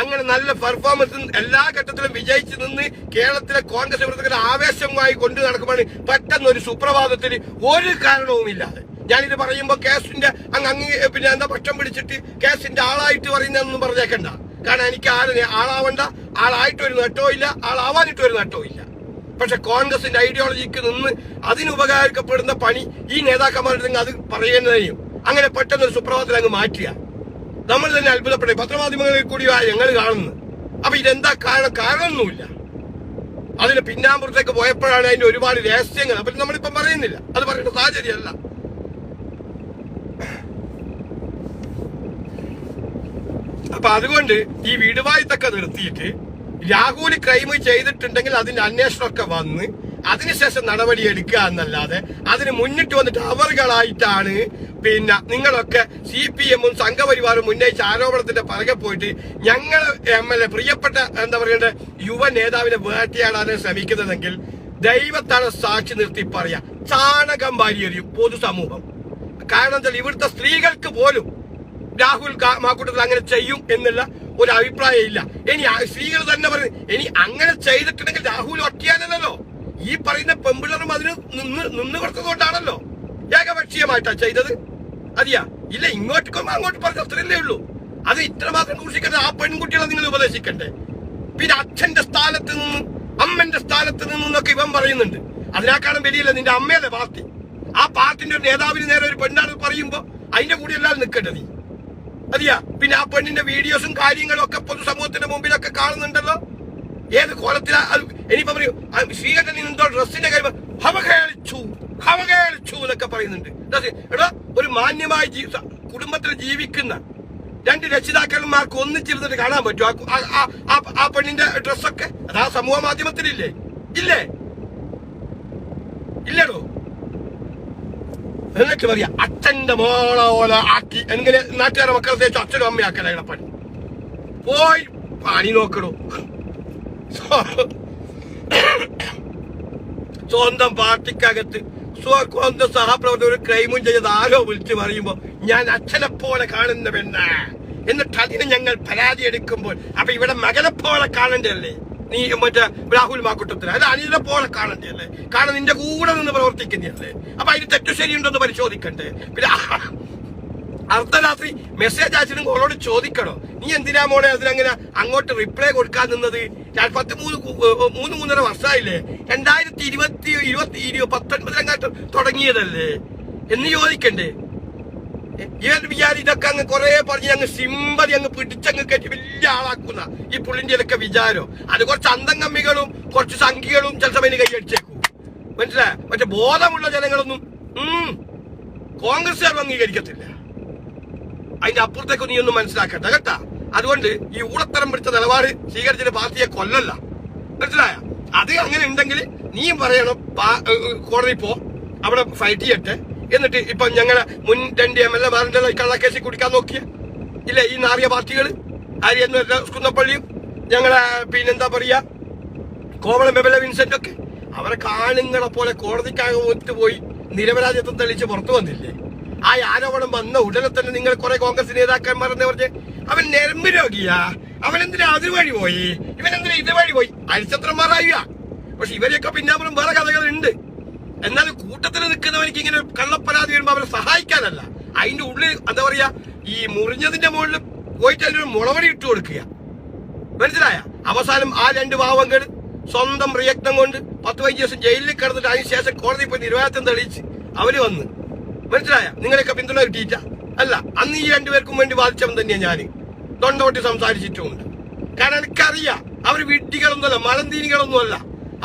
Speaker 1: അങ്ങനെ നല്ല പെർഫോമൻസ് എല്ലാ ഘട്ടത്തിലും വിജയിച്ചു നിന്ന് കേരളത്തിലെ കോൺഗ്രസ് പ്രവർത്തകരെ ആവേശമായി കൊണ്ടു നടക്കുമ്പോൾ പെട്ടെന്ന് ഒരു സുപ്രഭാതത്തിൽ ഒരു കാരണവുമില്ലാതെ. ഞാനിത് പറയുമ്പോൾ കേസിന്റെ അങ്ങ് അങ്ങ് പിന്നെ എന്താ പക്ഷം പിടിച്ചിട്ട് കേസിന്റെ ആളായിട്ട് പറയുന്നതെന്നും പറഞ്ഞേക്കണ്ട. കാരണം എനിക്ക് ആരും ആളാവണ്ട. ആളായിട്ട് ഒരു നേട്ടവും ഇല്ല. ആളാവാനിട്ട് ഒരു നേട്ടവും ഇല്ല. പക്ഷെ കോൺഗ്രസിന്റെ ഐഡിയോളജിക്ക് നിന്ന് അതിനുപകാരപ്പെടുന്ന പണി ഈ നേതാക്കന്മാരുടെ അത് പറയുന്നതിനും അങ്ങനെ പെട്ടെന്ന് ഒരു സുപ്രഭാതത്തിൽ അങ്ങ് മാറ്റുക. നമ്മൾ തന്നെ അത്ഭുതപ്പെടും പത്രമാധ്യമങ്ങളിൽ കൂടിയാ ഞങ്ങൾ കാണുന്നത് അപ്പൊ ഇതെന്താ കാരണം? കാരണമൊന്നുമില്ല. അതിന് പിന്നാമ്പുറത്തേക്ക് പോയപ്പോഴാണ് അതിന്റെ ഒരുപാട് രഹസ്യങ്ങൾ. അപ്പൊ നമ്മളിപ്പം പറയുന്നില്ല. അത് പറയേണ്ട സാഹചര്യമല്ല. അപ്പൊ അതുകൊണ്ട് ഈ വിടുവായത്തൊക്കെ നിർത്തിയിട്ട് രാഹുൽ ക്രൈം ചെയ്തിട്ടുണ്ടെങ്കിൽ അതിന്റെ അന്വേഷണമൊക്കെ വന്ന് അതിനുശേഷം നടപടി എടുക്കുക എന്നല്ലാതെ അതിന് മുന്നിട്ട് വന്നിട്ട് അവറുകളായിട്ടാണ് പിന്നെ നിങ്ങളൊക്കെ സി പി എമ്മും സംഘപരിവാറും ഉന്നയിച്ച ആരോപണത്തിന്റെ പറകെ പോയിട്ട് ഞങ്ങൾ എം എൽ എ പ്രിയപ്പെട്ട എന്താ പറയണ്ടേ യുവ നേതാവിനെ വേട്ടയാടാൻ ശ്രമിക്കുന്നതെങ്കിൽ ദൈവത്താണ് സാക്ഷി നിർത്തി പറയാ. ചാണകം വാരിയെറിയും പൊതുസമൂഹം. കാരണം എന്താ ഇവിടുത്തെ സ്ത്രീകൾക്ക് പോലും രാഹുൽ മാക്കൂട്ടത്തിൽ അങ്ങനെ ചെയ്യും എന്നുള്ള ഒരു അഭിപ്രായം ഇല്ല ഇനി സ്ത്രീകൾ തന്നെ പറഞ്ഞു ഇനി അങ്ങനെ ചെയ്തിട്ടുണ്ടെങ്കിൽ രാഹുൽ ഒറ്റയാനല്ലോ ഈ പറയുന്ന പെമ്പിളറും അതിന് നിന്ന് നിന്ന് കൊടുത്തതുകൊണ്ടാണല്ലോ ഏകപക്ഷീയമായിട്ടാ ചെയ്തത്. അതിയാ ഇല്ല ഇങ്ങോട്ട് ഇങ്ങോട്ടും അങ്ങോട്ട് പറഞ്ഞ അത്രയല്ലേ ഉള്ളൂ. അത് ഇത്രമാത്രം സൂക്ഷിക്കട്ടെ ആ പെൺകുട്ടികളെ നിങ്ങൾ ഉപദേശിക്കണ്ടേ? പിന്നെ അച്ഛന്റെ സ്ഥാനത്ത് നിന്ന് അമ്മന്റെ സ്ഥാനത്ത് നിന്നൊക്കെ ഇവൻ പറയുന്നുണ്ട്. അതിനേക്കാളും വലിയല്ല നിന്റെ അമ്മയല്ലേ പാർട്ടി. ആ പാർട്ടിന്റെ ഒരു നേതാവിന് നേരെ ഒരു പെണ്ണാണ് പറയുമ്പോ അതിന്റെ കൂടെ എല്ലാവരും നിൽക്കേണ്ടത് അതിയാ പിന്നെ ആ പെണ്ണിന്റെ വീഡിയോസും കാര്യങ്ങളും ഒക്കെ പൊതുസമൂഹത്തിന്റെ മുമ്പിലൊക്കെ കാണുന്നുണ്ടല്ലോ. ഏത് കോലത്തിലാ? ഇനിയിപ്പോ പറയൂ ശ്രീകണ്ഠൻ നിന്നോ ഡ്രസ്സിന്റെ കാര്യം ഹവകേളിച്ചു ഹവകേളിച്ചു എന്നൊക്കെ പറയുന്നുണ്ട്. എടാ ഒരു മാന്യമായ കുടുംബത്തിൽ ജീവിക്കുന്ന രണ്ട് രക്ഷിതാക്കന്മാർക്ക് ഒന്നിച്ചിരുന്നിട്ട് കാണാൻ പറ്റും ആ പെണ്ണിന്റെ ഡ്രസ്സൊക്കെ അത് ആ- സമൂഹ മാധ്യമത്തിലില്ലേ? ഇല്ലേ? ഇല്ലടോ? എന്നിട്ട് പറയാ അച്ഛന്റെ മോളോല ആക്കി. എങ്ങനെ നാട്ടുകാരെ മക്കളെ അച്ഛനും അമ്മയാക്കല പണി. പോയി പണി നോക്കണോ [COUGHS] സ്വന്തം പാർട്ടിക്കകത്ത് സ്വന്തം സഹപ്രവർത്തകർ ഒരു ക്രൈമും ചെയ്ത് ആരോ വിളിച്ചു പറയുമ്പോ ഞാൻ അച്ഛനെ പോലെ കാണുന്ന പെണ്ണ. എന്നിട്ട് അതിന് ഞങ്ങൾ പരാതി എടുക്കുമ്പോൾ അപ്പൊ ഇവിടെ മകനെ പോലെ കാണണ്ടല്ലേ നീ മറ്റേ രാഹുൽ മാക്കുട്ടത്തിൽ അത് അനിലിനെ പോലെ കാണണ്ടല്ലേ കാരണം നിന്റെ കൂടെ നിന്ന് പ്രവർത്തിക്കുന്നല്ലേ അപ്പൊ അതിന് തെറ്റു ശരിയുണ്ടെന്ന് പരിശോധിക്കണ്ടേ? പിന്നെ [LAUGHS] അർദ്ധരാത്രി മെസ്സേജ് അയച്ചിട്ടും ഓളോട് ചോദിക്കണോ? നീ എന്തിനാ മോളെ അതിനങ്ങനെ അങ്ങോട്ട് റിപ്ലൈ കൊടുക്കാൻ നിന്നത്? പത്ത് മൂന്ന് മൂന്ന് മൂന്നര വർഷമായില്ലേ? രണ്ടായിരത്തി ഇരുപത്തി ഇരുപത്തി ഇരുപത് പത്തൊൻപതിലങ്ങാട്ട് തുടങ്ങിയതല്ലേ? എന്ന് ചോദിക്കണ്ടേ? ഇവർ വിചാരം ഇതൊക്കെ അങ്ങ് കുറെ പറഞ്ഞ് അങ്ങ് സിമ്പതി അങ്ങ് പിടിച്ചങ്ങ് കയറ്റി വലിയ ആളാക്കുന്ന ഈ പുള്ളിന്റെ ഇതൊക്കെ വിചാരം. അത് കുറച്ച് അന്തം കമ്മികളും കുറച്ച് സംഖ്യകളും ചില സമയം കൈയടിച്ചേക്കും. മനസ്സിലായ പക്ഷെ ബോധമുള്ള ജനങ്ങളൊന്നും കോൺഗ്രസ്സുകാർ അംഗീകരിക്കത്തില്ല. അതിന്റെ അപ്പുറത്തേക്ക് നീ ഒന്നും മനസ്സിലാക്കട്ടെ കേട്ടാ? അതുകൊണ്ട് ഈ ഊളത്തരം പിടിച്ച നിലപാട് സ്വീകരിച്ചിട്ട് പാർട്ടിയെ കൊല്ലല്ല. മനസ്സിലായ? അത് അങ്ങനെ ഉണ്ടെങ്കിൽ നീയും പറയണം കോടതി പോ അവിടെ ഫൈറ്റ് ചെയ്യട്ടെ. എന്നിട്ട് ഇപ്പൊ ഞങ്ങളെ മുൻ രണ്ട് എം എൽ എമാരുടെ കള്ളക്കേസിൽ കുടിക്കാൻ നോക്കിയ. ഇല്ല ഈ നാറിയ പാർട്ടികൾ ആര്യെന്ന് കുന്നപ്പള്ളിയും ഞങ്ങളെ പിന്നെന്താ പറയാ? Kovalam M L A Vincent ഒക്കെ അവരെ കാണുങ്ങളെ പോലെ കോടതിക്കകത്ത് പോയി നിരപരാധിത്വം തെളിയിച്ച് പുറത്തു വന്നില്ലേ? ആ ആരോപണം വന്ന ഉടനെ തന്നെ നിങ്ങൾ കുറെ കോൺഗ്രസ് നേതാക്കന്മാർ എന്താ പറഞ്ഞ്? അവൻ ഞരമ്പ് രോഗിയാ. അവൻ എന്തിനാ അതുവഴി പോയി? ഇവൻ എന്തിനാ ഇതുവഴി പോയി? അരിച്ചത്രന്മാരായ പക്ഷെ ഇവരെയൊക്കെ പിന്നാമ്പുറം വേറെ കഥകളുണ്ട്. എന്നാൽ കൂട്ടത്തിൽ നിൽക്കുന്നവർക്ക് ഇങ്ങനെ കള്ളപ്പരാതി വരുമ്പോ അവരെ സഹായിക്കാനല്ല. അതിന്റെ ഉള്ളിൽ എന്താ പറയാ ഈ മുറിഞ്ഞതിന്റെ മുകളിൽ പോയിട്ട് അതിനൊരു മുളവടി ഇട്ട് കൊടുക്കുക. മനസ്സിലായ? അവസാനം ആ രണ്ട് പാവങ്ങൾ സ്വന്തം പ്രയത്നം കൊണ്ട് പത്ത് പതിനഞ്ച് ദിവസം ജയിലിൽ കിടന്നിട്ട് അതിനുശേഷം കോടതി പോയി നിരോധനം തെളിയിച്ച് അവർ വന്ന് മനസ്സിലായ? നിങ്ങളെയൊക്കെ പിന്തുണ കിട്ടിയിട്ട? അല്ല അന്ന് ഈ രണ്ടുപേർക്കും വേണ്ടി വാദിച്ചവൻ തന്നെയാണ് ഞാൻ തൊണ്ടോട്ടി സംസാരിച്ചിട്ടുമുണ്ട്. കാരണം എനിക്കറിയാം അവർ വിഡ്ഢികളൊന്നുമല്ല മലന്തീനികളൊന്നുമല്ല.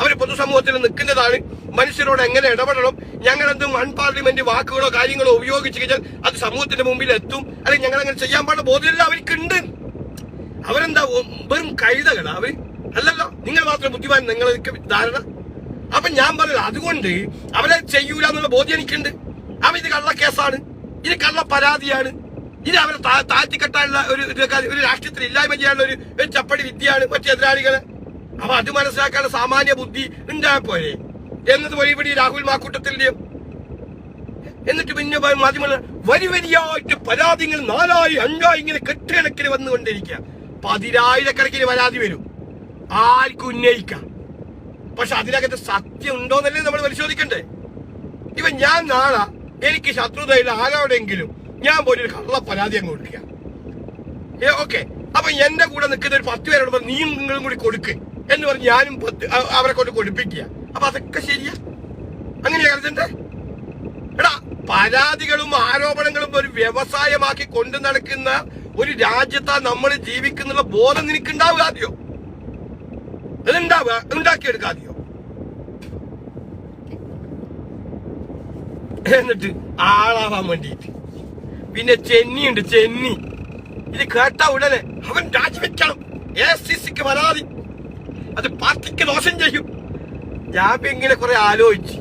Speaker 1: അവർ പൊതുസമൂഹത്തിൽ നിൽക്കുന്നതാണ്. മനുഷ്യരോട് എങ്ങനെ ഇടപെടണം? ഞങ്ങൾ എന്തും അൺപാർലമെന്റ് വാക്കുകളോ കാര്യങ്ങളോ ഉപയോഗിച്ച് കഴിഞ്ഞാൽ അത് സമൂഹത്തിന്റെ മുമ്പിൽ എത്തും. അല്ലെങ്കിൽ ഞങ്ങൾ അങ്ങനെ ചെയ്യാൻ പാടില്ല ബോധമില്ല അവർക്കുണ്ട്. അവരെന്താ വെറും കഴുതകളാ അവർ? അല്ലല്ലോ നിങ്ങൾ മാത്രം ബുദ്ധിമാൻ നിങ്ങൾക്ക് ധാരണ. അപ്പൊ ഞാൻ പറഞ്ഞത് അതുകൊണ്ട് അവരെ ചെയ്യൂല എന്നുള്ള ബോധ്യം എനിക്കുണ്ട്. അവ ഇത് കള്ളക്കേസാണ് ഇത് കള്ള പരാതിയാണ്. ഇത് അവരെ താഴ്ത്തിക്കെട്ടാനുള്ള ഒരു ഒരു രാഷ്ട്രീയത്തിൽ ഇല്ലായ്മ ചെയ്യാനുള്ള ഒരു ഒരു ചപ്പടി വിദ്യയാണ് മറ്റു എതിരാളികളെ. അപ്പൊ അത് മനസ്സിലാക്കാനുള്ള സാമാന്യ ബുദ്ധി ഉണ്ടായപ്പോരെ എന്നത് ഇവിടെ ഈ രാഹുൽ മാക്കൂട്ടത്തിന്റെയും എന്നിട്ട് പിന്നെ മാധ്യമങ്ങൾ വരി വരിയായിട്ട് പരാതികൾ നാലായി അഞ്ചായി ഇങ്ങനെ കെട്ടുകണക്കിന് വന്നുകൊണ്ടിരിക്കുക പതിനായിരക്കണക്കിന് പരാതി വരും. ആർക്കും ഉന്നയിക്കാം. പക്ഷെ അതിനകത്ത് സത്യം ഉണ്ടോന്നല്ലേ നമ്മൾ പരിശോധിക്കണ്ടേ? ഇവ ഞാൻ നാളെ എനിക്ക് ശത്രുതയില്ല. ആരോടെങ്കിലും ഞാൻ പോയി ഒരു കള്ള പരാതി അങ്ങ് കൊടുക്കുക. ഓക്കെ. അപ്പൊ എന്റെ കൂടെ നിൽക്കുന്ന ഒരു പത്ത് പേരോട് നീ നിങ്ങളും കൂടി കൊടുക്ക് എന്ന് പറഞ്ഞ് ഞാനും പത്ത് അവരെ കൊണ്ട് കൊടുപ്പിക്കുക. അപ്പൊ അതൊക്കെ ശരിയാ? അങ്ങനെയാ കരുതണ്ടേ എടാ പരാതികളും ആരോപണങ്ങളും ഒരു വ്യവസായമാക്കി കൊണ്ടു നടക്കുന്ന ഒരു രാജ്യത്താ നമ്മൾ ജീവിക്കുന്നുള്ള ബോധം നിനക്ക് ഉണ്ടാവുക ആദ്യോ അതുണ്ടാവുക ഉണ്ടാക്കിയെടുക്കാതെയോ എന്നിട്ട് ആളാവാൻ വേണ്ടിയിട്ട്. പിന്നെ ചെന്നി ഉണ്ട് ചെന്നി. ഇത് കേട്ട ഉടനെ അവൻ രാജിവെക്കണം. എ സി സിക്ക് പരാതി. അത് പാർട്ടിക്ക് ദോഷം ചെയ്യും. ഞാൻ ഇങ്ങനെ കുറെ ആലോചിച്ച്.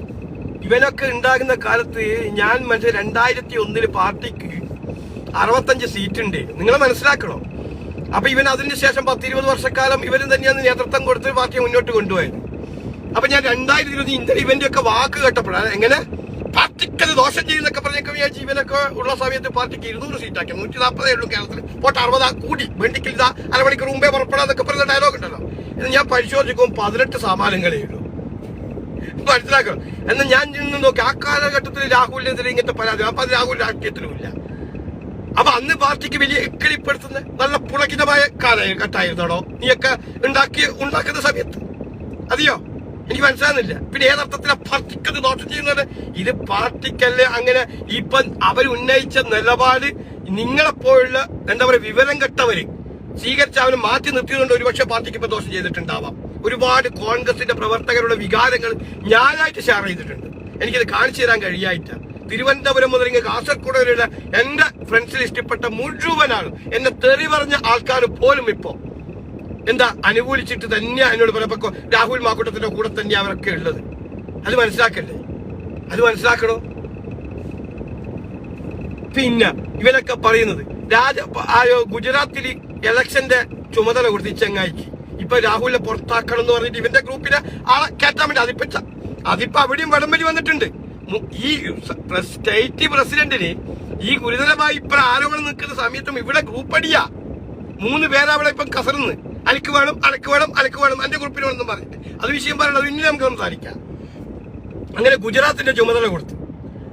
Speaker 1: ഇവനൊക്കെ ഉണ്ടാകുന്ന കാലത്ത് ഞാൻ മനസ്സിൽ രണ്ടായിരത്തി ഒന്നിൽ പാർട്ടിക്ക് അറുപത്തഞ്ച് സീറ്റ് ഉണ്ട് നിങ്ങൾ മനസ്സിലാക്കണോ? അപ്പൊ ഇവൻ അതിന് ശേഷം പത്തിരുപത് വർഷക്കാലം ഇവരും തന്നെയാണ് നേതൃത്വം കൊടുത്ത് പാർട്ടിയെ മുന്നോട്ട് കൊണ്ടുപോയത്. അപ്പൊ ഞാൻ രണ്ടായിരത്തി ഇരുപത് ഇന്ത്യ ഇവന്റെ ഒക്കെ വാക്ക് കേട്ടപ്പോഴാണ്. എങ്ങനെ? പാർട്ടിക്ക് അത് ദോഷം ചെയ്യുന്നൊക്കെ പറഞ്ഞൊക്കെ വിചാരിച്ചു ജീവനൊക്കെ ഉള്ള സമയത്ത് പാർട്ടിക്ക് ഇരുന്നൂറ് സീറ്റാക്കി. നൂറ്റി നാൽപ്പതേ ഉള്ളൂ കേരളത്തിൽ പോട്ട് അറുപതാ കൂടി. വെണ്ടിക്കിൽ ഇതാ അരമണിക്കൂർ മുമ്പേ പുറപ്പെടാന്നൊക്കെ പറയുന്ന ഡയലോഗ് ഉണ്ടല്ലോ. ഇത് ഞാൻ പരിശോധിക്കും പതിനെട്ട് സമാനങ്ങളേ ഉള്ളൂ. മനസ്സിലാക്കണം? എന്നാൽ ഞാൻ നിന്ന് നോക്കി. ആ കാലഘട്ടത്തിൽ രാഹുലിനെതിരെ ഇങ്ങനത്തെ പരാതി. അപ്പൊ അത് രാഹുൽ രാഷ്ട്രീയത്തിലും ഇല്ല അപ്പൊ അന്ന് പാർട്ടിക്ക് വലിയ എക്കളിപ്പെടുത്തുന്ന നല്ല പുളകിതമായ കാലഘട്ടമായിരുന്നോ നീയൊക്കെ ഉണ്ടാക്കി ഉണ്ടാക്കുന്ന സമയത്ത്. അതെയോ? എനിക്ക് മനസ്സിലാകുന്നില്ല പിന്നെ ഏതർത്ഥത്തിലാ പാർട്ടിക്കത് നോട്ട് ചെയ്യുന്നത്? ഇത് പാർട്ടിക്കല്ലേ അങ്ങനെ ഇപ്പം അവർ ഉന്നയിച്ച നിലപാട് നിങ്ങളെപ്പോഴുള്ള എന്താ പറയുക വിവരം കെട്ടവര് സ്വീകരിച്ച അവന് മാറ്റി നിർത്തിയതുകൊണ്ട് ഒരുപക്ഷെ പാർട്ടിക്ക് ഇപ്പൊ ദോഷം ചെയ്തിട്ടുണ്ടാവാം. ഒരുപാട് കോൺഗ്രസിന്റെ പ്രവർത്തകരുടെ വികാരങ്ങൾ ഞാനായിട്ട് ഷെയർ ചെയ്തിട്ടുണ്ട്. എനിക്കത് കാണിച്ചു തരാൻ കഴിയായിട്ട്. തിരുവനന്തപുരം മുതൽ ഇങ്ങനെ കാസർഗോഡ് വരെയുള്ള എന്റെ ഫ്രണ്ട്സിൽ ഇഷ്ടപ്പെട്ട മുഴുവനാണ് എന്നെ തെറി പറഞ്ഞ ആൾക്കാർ പോലും ഇപ്പോ എന്താ അനുകൂലിച്ചിട്ട് തന്നെയാണ് എന്നോട് പറയപ്പോ രാഹുൽ മാക്കൂട്ടത്തിന്റെ കൂടെ തന്നെയാ അവരൊക്കെ ഉള്ളത്? അത് മനസ്സിലാക്കല്ലേ? അത് മനസ്സിലാക്കണോ? പിന്നെ ഇവരൊക്കെ പറയുന്നത് രാജ ഗുജറാത്തിൽ ഇലക്ഷന്റെ ചുമതല കൊടുത്ത് ചെങ്ങായിക്ക് ഇപ്പൊ രാഹുലിനെ പുറത്താക്കണം എന്ന് പറഞ്ഞിട്ട് ഇവന്റെ ഗ്രൂപ്പിനെ ആളെ കയറ്റാൻ വേണ്ടി അതിപ്പോ അതിപ്പോ അവിടെയും വടംവലി വന്നിട്ടുണ്ട്. ഈ സ്റ്റേറ്റ് പ്രസിഡന്റിന് ഈ ഗുരുതരമായി ഇപ്പൊ ആരോപണം നിൽക്കുന്ന സമയത്തും ഇവിടെ ഗ്രൂപ്പ് അടിയാ മൂന്ന് പേരാ അവിടെ ഇപ്പം കസർന്ന് അനക്ക് വേണം അനക്ക് വേണം അനക്ക് വേണം എന്റെ ഗ്രൂപ്പിന് വേണമെന്ന് പറഞ്ഞിട്ട്. അത് വിഷയം പറയണത് ഇനി നമുക്ക് സംസാരിക്കാം. അങ്ങനെ ഗുജറാത്തിന്റെ ചുമതല കൊടുത്തു.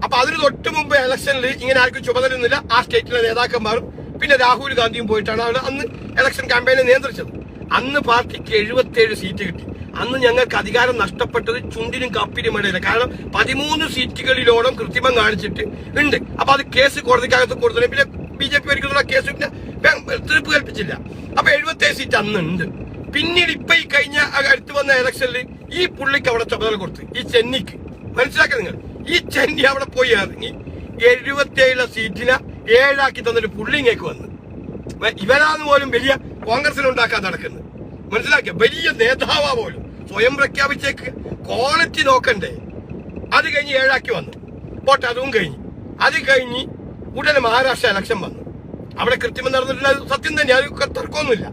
Speaker 1: അപ്പൊ അതിന് തൊട്ട് മുമ്പ് ഇലക്ഷനിൽ ഇങ്ങനെ ആർക്കും ചുമതലയൊന്നുമില്ല. ആ സ്റ്റേറ്റിലെ നേതാക്കന്മാരും പിന്നെ രാഹുൽ ഗാന്ധിയും പോയിട്ടാണ് അവിടെ അന്ന് ഇലക്ഷൻ ക്യാമ്പയിനെ നിയന്ത്രിച്ചത്. അന്ന് പാർട്ടിക്ക് എഴുപത്തിയേഴ് സീറ്റ് കിട്ടി. അന്ന് ഞങ്ങൾക്ക് അധികാരം നഷ്ടപ്പെട്ടത് ചുണ്ടിനും കപ്പിനും ഇടയില്ല കാരണം പതിമൂന്ന് സീറ്റുകളിലോളം കൃത്രിമം കാണിച്ചിട്ട് ഉണ്ട്. അപ്പൊ അത് കേസ് കോടതിക്കകത്ത് കൊടുത്തു പിന്നെ ബി ജെ പി കേസ് പിന്നെ തീർപ്പ് കൽപ്പിച്ചില്ല അപ്പൊ എഴുപത്തേഴ് സീറ്റ് അന്നുണ്ട്. പിന്നീട് ഇപ്പൊ ഈ കഴിഞ്ഞ അടുത്ത് വന്ന ഇലക്ഷനിൽ ഈ പുള്ളിക്ക് അവിടെ ചുമതല കൊടുത്ത്. ഈ ചെന്നിക്ക്. മനസ്സിലാക്കുക നിങ്ങൾ? ഈ ചെന്നി അവിടെ പോയി ഇറങ്ങി എഴുപത്തേഴ് സീറ്റിനെ ഏഴാക്കി തന്നിട്ട് പുള്ളിങ്ങേക്ക് വന്ന്. വ- ഇവരാന്ന് പോലും വലിയ കോൺഗ്രസിനുണ്ടാക്കാൻ നടക്കുന്നത് മനസ്സിലാക്കിയ? വലിയ നേതാവാ പോലും. സ്വയം പ്രഖ്യാപിച്ചേക്ക്. ക്വാളിറ്റി നോക്കണ്ടേ. അത് കഴിഞ്ഞ് ഏഴാക്കി വന്നു. പോട്ടെ അതും കഴിഞ്ഞ്. അത് കഴിഞ്ഞ് ഉടനെ മഹാരാഷ്ട്ര ഇലക്ഷൻ വന്നു. അവിടെ കൃത്യം നടന്നിട്ടില്ല സത്യം തന്നെ അത് തർക്കമൊന്നുമില്ല.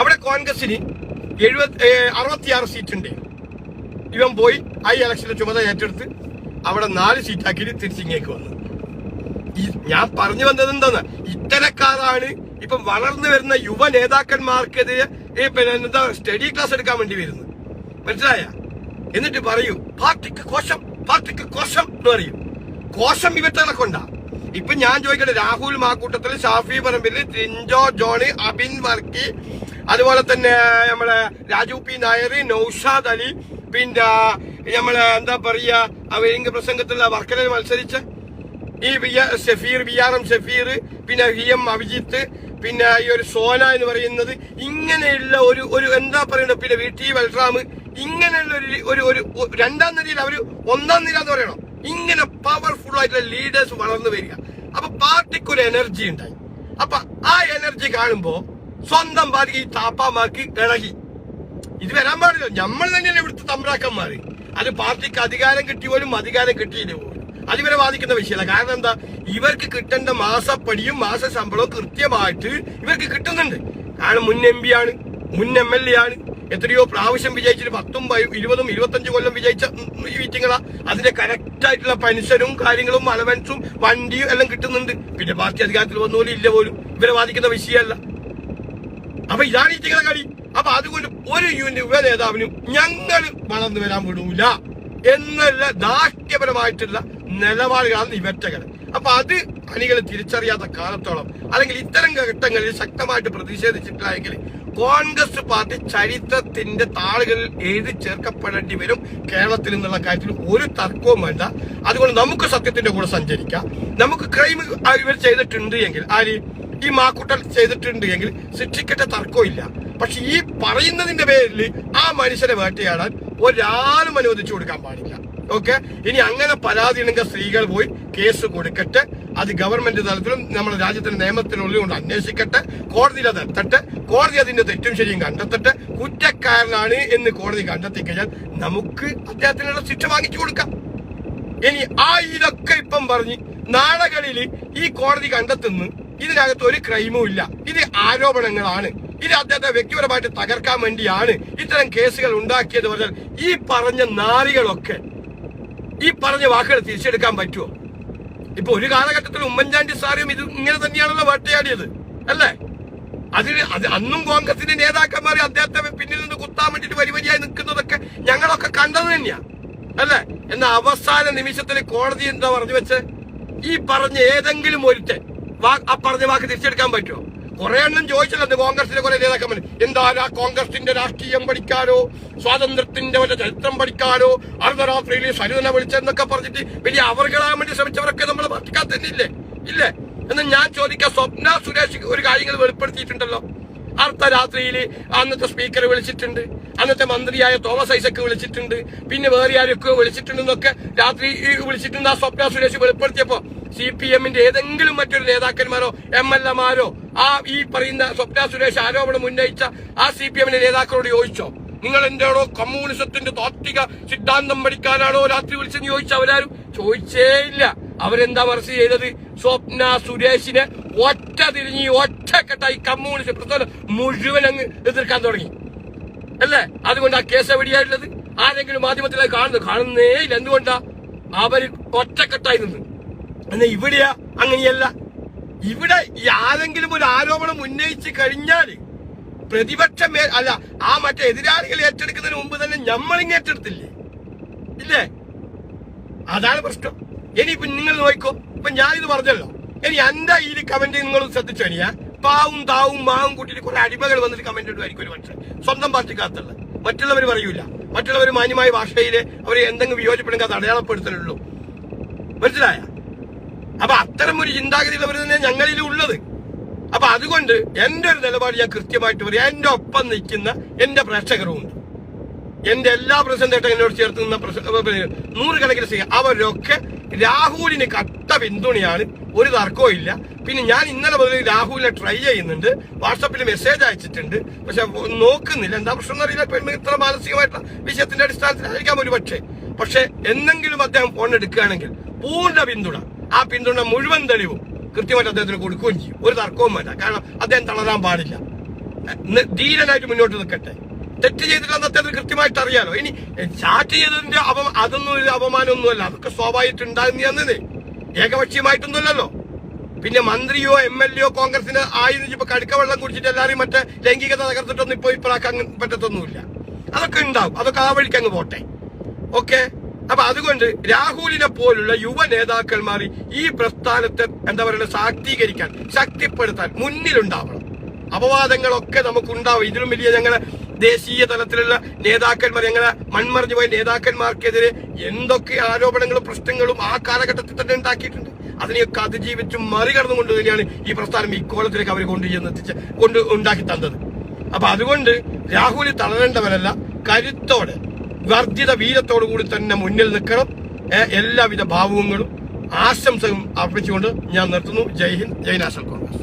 Speaker 1: അവിടെ കോൺഗ്രസിന് എഴുപത്തി അറുപത്തിയാറ് സീറ്റുണ്ട്. ഇവൻ പോയി ആ ഇലക്ഷന്റെ ചുമതല ഏറ്റെടുത്ത് അവിടെ നാല് സീറ്റാക്കിയിട്ട് തിരിച്ചിങ്ങേക്ക് വന്നു. ഞാൻ പറഞ്ഞു വന്നത് എന്താന്ന്? ഇത്തരക്കാരാണ് ഇപ്പൊ വളർന്നു വരുന്ന യുവ നേതാക്കന്മാർക്കെതിരെ പിന്നെ എന്താ സ്റ്റഡി ക്ലാസ് എടുക്കാൻ വേണ്ടി വരുന്നത്. മനസ്സിലായ? എന്നിട്ട് പറയൂ പാർട്ടിക്ക് കോശം പാർട്ടിക്ക് കോശം എന്ന് പറയും. കോശം ഇവറ്റകളെ കൊണ്ടാ. ഇപ്പൊ ഞാൻ ചോദിക്കട്ടെ രാഹുൽ മാക്കൂട്ടത്തിൽ ഷാഫി പറമ്പിൽ ടിൻജോ ജോണി അബിൻ വർക്കി അതുപോലെ തന്നെ നമ്മളെ രാജു പി നായർ നൌഷാദ് അലി പിന്നെ നമ്മളെ എന്താ പറയാ അവരിങ്ക പ്രസംഗത്തിലുള്ള വർക്കലിൽ മത്സരിച്ച ഈ V Shefeer V R M Shefeer പിന്നെ വി എം അഭിജിത്ത് പിന്നെ ഈ ഒരു സോന എന്ന് പറയുന്നത് ഇങ്ങനെയുള്ള ഒരു ഒരു എന്താ പറയുന്നത് പിന്നെ വി ടി ബൽറാം ഇങ്ങനെയുള്ള ഒരു ഒരു രണ്ടാം നിരയിൽ അവർ ഒന്നാം നിര എന്ന് പറയണം. ഇങ്ങനെ പവർഫുൾ ആയിട്ടുള്ള ലീഡേഴ്സ് വളർന്നു വരിക. അപ്പൊ പാർട്ടിക്ക് ഒരു എനർജി ഉണ്ടായി. അപ്പൊ ആ എനർജി കാണുമ്പോ സ്വന്തം പാർട്ടി ഈ താപ്പാമാർക്ക് ഇളകി ഇത് വരാൻ പാടില്ല. നമ്മൾ തന്നെയാണ് ഇവിടുത്തെ തമ്പ്രാക്കന്മാർ അത് പാർട്ടിക്ക് അധികാരം കിട്ടി പോലും അധികാരം കിട്ടിയില്ല പോലും. അതിവരെ ബാധിക്കുന്ന വിഷയമല്ല. കാരണം എന്താ? ഇവർക്ക് കിട്ടേണ്ട മാസപ്പടിയും മാസ ശമ്പളവും കൃത്യമായിട്ട് ഇവർക്ക് കിട്ടുന്നുണ്ട്. കാരണം മുൻ എം പി ആണ് മുൻ എം എൽ എ ആണ് എത്രയോ പ്രാവശ്യം വിജയിച്ചിട്ട് പത്തും പതി- ഇരുപതും ഇരുപത്തഞ്ച് കൊല്ലം വിജയിച്ച മീറ്റിങ്ങളാ അതിന്റെ കറക്റ്റ് ആയിട്ടുള്ള പെൻഷനും കാര്യങ്ങളും അലവൻസും വണ്ടിയും എല്ലാം കിട്ടുന്നുണ്ട്. പിന്നെ പാർട്ടി അധികാരത്തിൽ വന്ന പോലും ഇല്ല പോലും. ഇവരെ ബാധിക്കുന്ന വിഷയമല്ല. അപ്പൊ ഇതാണ് ഈ ചിങ്ങളെ കളി. അപ്പൊ അതുകൊണ്ട് ഒരു യുവ നേതാവിനും ഞങ്ങൾ വളർന്നു വരാൻ വിടൂല. എന്നുള്ള ദാഷ്ട്യപരമായിട്ടുള്ള നിലപാടുകളാണ് ഇവറ്റകൾ അപ്പൊ അത് അണികൾ തിരിച്ചറിയാത്ത കാലത്തോളം അല്ലെങ്കിൽ ഇത്തരം ഘട്ടങ്ങളിൽ ശക്തമായിട്ട് പ്രതിഷേധിച്ചിട്ടില്ല കോൺഗ്രസ് പാർട്ടി ചരിത്രത്തിന്റെ താളുകളിൽ എഴുതി ചേർക്കപ്പെടേണ്ടി വരും കേരളത്തിൽ എന്നുള്ള കാര്യത്തിൽ ഒരു തർക്കവും വേണ്ട. അതുകൊണ്ട് നമുക്ക് സത്യത്തിന്റെ കൂടെ സഞ്ചരിക്കാം. നമുക്ക് ക്രൈം ഇവർ ചെയ്തിട്ടുണ്ട് എങ്കിൽ ആര്? ഈ മാക്കൂട്ടൽ ചെയ്തിട്ടുണ്ട് എങ്കിൽ ശിക്ഷിക്കട്ടെ തർക്കമില്ല പക്ഷെ ഈ പറയുന്നതിന്റെ പേരിൽ ആ മനുഷ്യനെ വേട്ടയാടാൻ ഒരാളും അനുവദിച്ചു കൊടുക്കാൻ പാടില്ല. ഓക്കെ? ഇനി അങ്ങനെ പരാതി ഉണ്ടെങ്കിൽ സ്ത്രീകൾ പോയി കേസ് കൊടുക്കട്ടെ. അത് ഗവൺമെന്റ് തലത്തിലും നമ്മുടെ രാജ്യത്തിന്റെ നിയമത്തിനുള്ളിൽ കൊണ്ട് അന്വേഷിക്കട്ടെ. കോടതിയിൽ അത് എത്തട്ടെ. കോടതി അതിന്റെ തെറ്റും ശരിയും കണ്ടെത്തട്ടെ. കുറ്റക്കാരനാണ് എന്ന് കോടതി കണ്ടെത്തി കഴിഞ്ഞാൽ നമുക്ക് അദ്ദേഹത്തിനുള്ള ശിക്ഷ വാങ്ങിച്ചു കൊടുക്കാം. ഇനി ആ ഇതൊക്കെ ഇപ്പം പറഞ്ഞ് നാളകളിൽ ഈ കോടതി കണ്ടെത്തുന്നു. ഇതിനകത്ത് ഒരു ക്രൈമും ഇല്ല. ഇത് ആരോപണങ്ങളാണ്. ഇത് അദ്ദേഹത്തെ വ്യക്തിപരമായിട്ട് തകർക്കാൻ വേണ്ടിയാണ് ഇത്തരം കേസുകൾ ഉണ്ടാക്കിയത് പറഞ്ഞാൽ ഈ പറഞ്ഞ നാറികളൊക്കെ ഈ പറഞ്ഞ വാക്കുകൾ തിരിച്ചെടുക്കാൻ പറ്റുമോ? ഇപ്പൊ ഒരു കാലഘട്ടത്തിൽ ഉമ്മൻചാണ്ടി സാറിയും ഇത് ഇങ്ങനെ തന്നെയാണല്ലോ വേട്ടയാടിയത് അല്ലേ? അതിന് അത് അന്നും കോൺഗ്രസിന്റെ നേതാക്കന്മാർ അദ്ദേഹത്തെ പിന്നിൽ നിന്ന് കുത്താൻ വേണ്ടിട്ട് വരി വരിയായി നിൽക്കുന്നതൊക്കെ ഞങ്ങളൊക്കെ കണ്ടത് തന്നെയാ അല്ലേ? എന്ന അവസാന നിമിഷത്തിൽ കോടതി എന്താ പറഞ്ഞു വെച്ച് ഈ പറഞ്ഞ ഏതെങ്കിലും ഒരുത്തൻ ആ പറഞ്ഞ വാക്ക് തിരിച്ചെടുക്കാൻ പറ്റുമോ? കുറെ എണ്ണം ചോദിച്ചല്ലോ കോൺഗ്രസിലെ കുറെ നേതാക്കന്മാർ എന്താ കോൺഗ്രസിന്റെ രാഷ്ട്രീയം പഠിക്കാനോ? സ്വാതന്ത്ര്യത്തിന്റെ വല്ല ചരിത്രം പഠിക്കാനോ? അർദ്ധരാത്രിയിൽ സരിതന വിളിച്ചെന്നൊക്കെ പറഞ്ഞിട്ട് വലിയ അവർകളാൻ വേണ്ടി ശ്രമിച്ചവരൊക്കെ നമ്മൾ പാർട്ടിക്കകത്ത് തന്നെ ഇല്ലേ ഇല്ലേ? എന്ന് ഞാൻ ചോദിക്കാം. സ്വപ്ന സുരേഷ് ഒരു കാര്യങ്ങൾ വെളിപ്പെടുത്തിയിട്ടുണ്ടല്ലോ. അർദ്ധരാത്രിയിൽ അന്നത്തെ സ്പീക്കർ വിളിച്ചിട്ടുണ്ട് അന്നത്തെ മന്ത്രിയായ തോമസ് ഐസക്ക് വിളിച്ചിട്ടുണ്ട് പിന്നെ വേറെ ആരൊക്കെ വിളിച്ചിട്ടുണ്ടെന്നൊക്കെ രാത്രി വിളിച്ചിട്ടുണ്ട് ആ സ്വപ്ന സുരേഷ് വെളിപ്പെടുത്തിയപ്പോ സി പി എമ്മിന്റെ ഏതെങ്കിലും മറ്റൊരു നേതാക്കന്മാരോ എം എൽ എമാരോ ആ ഈ പറയുന്ന സ്വപ്ന സുരേഷ് ആരോപണം ഉന്നയിച്ച ആ സി പി എമ്മിന്റെ നേതാക്കളോട് ചോദിച്ചോ? നിങ്ങൾ എന്താണോ കമ്മ്യൂണിസത്തിന്റെ താത്വിക സിദ്ധാന്തം പഠിക്കാനാണോ രാത്രി വിളിച്ചെന്ന് ചോദിച്ച അവരാരും ചോദിച്ചേ ഇല്ല. അവരെന്താ വർഷം ചെയ്തത്? സ്വപ്ന സുരേഷിനെ ഒറ്റ തിരിഞ്ഞ് ഒറ്റക്കെട്ടായി കമ്മ്യൂണിസ്റ്റ് പ്രസ്ഥാനം മുഴുവൻ അങ്ങ് എതിർക്കാൻ തുടങ്ങി. അല്ലേ? അതുകൊണ്ട് ആ കേസ് എവിടെയായിട്ടുള്ളത് ആരെങ്കിലും മാധ്യമത്തിലായി കാണുന്നു കാണുന്നേ ഇല്ല. എന്തുകൊണ്ടാ? അവർ ഒറ്റക്കെട്ടായി നിന്ന്. എന്നാ ഇവിടെയാ? അങ്ങനെയല്ല. ഇവിടെ ആരെങ്കിലും ഒരു ആരോപണം ഉന്നയിച്ച് കഴിഞ്ഞാൽ പ്രതിപക്ഷം അല്ല ആ മറ്റേ എതിരാളികൾ ഏറ്റെടുക്കുന്നതിന് മുമ്പ് തന്നെ ഞമ്മളിങ്ങ് ഏറ്റെടുത്തില്ലേ? ഇല്ലേ? അതാണ് പ്രശ്നം. ഇനി ഇപ്പൊ നിങ്ങൾ നോക്കോ ഇപ്പൊ ഞാനിത് പറഞ്ഞല്ലോ. ഇനി എന്റെ ഈ കമന്റ് നിങ്ങൾ ശ്രദ്ധിച്ചു കഴിഞ്ഞാ പാവും താവും മാവും കൂട്ടിയിട്ട് കുറെ അടിമകൾ വന്നിട്ട് കമന്റ് ഇടുമായിരിക്കും ഒരു മനുഷ്യൻ. സ്വന്തം പാർട്ടിക്കകത്തുള്ള. മറ്റുള്ളവർ പറയൂല. മറ്റുള്ളവർ മാന്യമായ ഭാഷയിൽ അവർ എന്തെങ്കിലും വിയോജിപ്പെടുമെങ്കിൽ അത് അടയാളപ്പെടുത്തലുള്ളൂ. മനസ്സിലായ? അപ്പൊ അത്തരം ഒരു ചിന്താഗതിയുള്ളവർ തന്നെ ഞങ്ങളിൽ ഉള്ളത്. അപ്പൊ അതുകൊണ്ട് എന്റെ ഒരു നിലപാട് ഞാൻ കൃത്യമായിട്ട് പറയാം. എന്റെ ഒപ്പം നിൽക്കുന്ന എന്റെ പ്രേക്ഷകരും ഉണ്ട്. എന്റെ എല്ലാ പ്രസിഡന്റായിട്ടും എന്നോട് ചേർത്ത് നിന്ന നൂറുകണക്കിന് അവരൊക്കെ രാഹുലിന് കട്ട പിന്തുണയാണ്. ഒരു തർക്കവും ഇല്ല. പിന്നെ ഞാൻ ഇന്നലെ മുതൽ രാഹുലിനെ ട്രൈ ചെയ്യുന്നുണ്ട്. വാട്സപ്പിൽ മെസ്സേജ് അയച്ചിട്ടുണ്ട്. പക്ഷെ നോക്കുന്നില്ല. എന്താ പ്രശ്നം എന്നറിയില്ല പെണ്ണ് ഇത്ര മാനസികമായിട്ടുള്ള വിഷയത്തിന്റെ അടിസ്ഥാനത്തിലായിരിക്കാം ഒരു പക്ഷേ. പക്ഷെ എന്തെങ്കിലും അദ്ദേഹം ഫോൺ എടുക്കുകയാണെങ്കിൽ പൂർണ പിന്തുണ. ആ പിന്തുണ മുഴുവൻ തെളിവും കൃത്യമായിട്ട് അദ്ദേഹത്തിന് കൊടുക്കുകയും ചെയ്യും. ഒരു തർക്കവും വേണ്ട കാരണം അദ്ദേഹം തളരാൻ പാടില്ല. ധീരനായിട്ട് മുന്നോട്ട് നിൽക്കട്ടെ. തെറ്റ് ചെയ്തിട്ടാന്ന് അദ്ദേഹത്തിന് കൃത്യമായിട്ട് അറിയാലോ. ഇനി ചാറ്റ് ചെയ്തതിന്റെ അപ അതൊന്നും ഒരു അപമാനമൊന്നുമല്ല. അതൊക്കെ സ്വാഭാവികമായിട്ട് ഉണ്ടാകുന്നതന്നെ ഏകപക്ഷീയമായിട്ടൊന്നുമല്ലല്ലോ. പിന്നെ മന്ത്രിയോ എം എൽ എയോ കോൺഗ്രസിന് ആയിരുന്നു ഇപ്പൊ കടുക്ക വെള്ളം കുടിച്ചിട്ട് എല്ലാവരും മറ്റേ ലൈംഗികത തകർത്തിട്ടൊന്നും ഇപ്പൊ ഇപ്പറാക്കാൻ പറ്റത്തൊന്നുമില്ല. അതൊക്കെ ഉണ്ടാവും. അതൊക്കെ ആ വഴിക്ക് അങ്ങ് പോട്ടെ. ഓക്കെ? അപ്പൊ അതുകൊണ്ട് രാഹുലിനെ പോലുള്ള യുവ നേതാക്കന്മാർ ഈ പ്രസ്ഥാനത്തെ എന്താ പറയുക ശാക്തീകരിക്കാൻ ശക്തിപ്പെടുത്താൻ മുന്നിലുണ്ടാവണം. അപവാദങ്ങളൊക്കെ നമുക്കുണ്ടാവും. ഇതിലും വലിയ ഞങ്ങളെ ദേശീയ തലത്തിലുള്ള നേതാക്കന്മാർ ഞങ്ങളെ മൺമറിഞ്ഞു പോയ നേതാക്കന്മാർക്കെതിരെ എന്തൊക്കെ ആരോപണങ്ങളും പ്രശ്നങ്ങളും ആ കാലഘട്ടത്തിൽ തന്നെ ഉണ്ടാക്കിയിട്ടുണ്ട്. അതിനെയൊക്കെ അതിജീവിച്ചും മറികടന്നുകൊണ്ട് തന്നെയാണ് ഈ പ്രസ്ഥാനം ഇക്കോളത്തിലേക്ക് അവർ കൊണ്ട് ചെന്നെത്തിച്ച് കൊണ്ട് ഉണ്ടാക്കി തന്നത്. അപ്പൊ അതുകൊണ്ട് രാഹുൽ തളരേണ്ടവരല്ല കരുത്തോടെ വർദ്ധിത വീരത്തോടു കൂടി തന്നെ മുന്നിൽ നിൽക്കണം. എല്ലാവിധ ഭാവുകങ്ങളും ആശംസകളും അർപ്പിച്ചുകൊണ്ട് ഞാൻ നിർത്തുന്നു. Jai Hind Jai national Congress.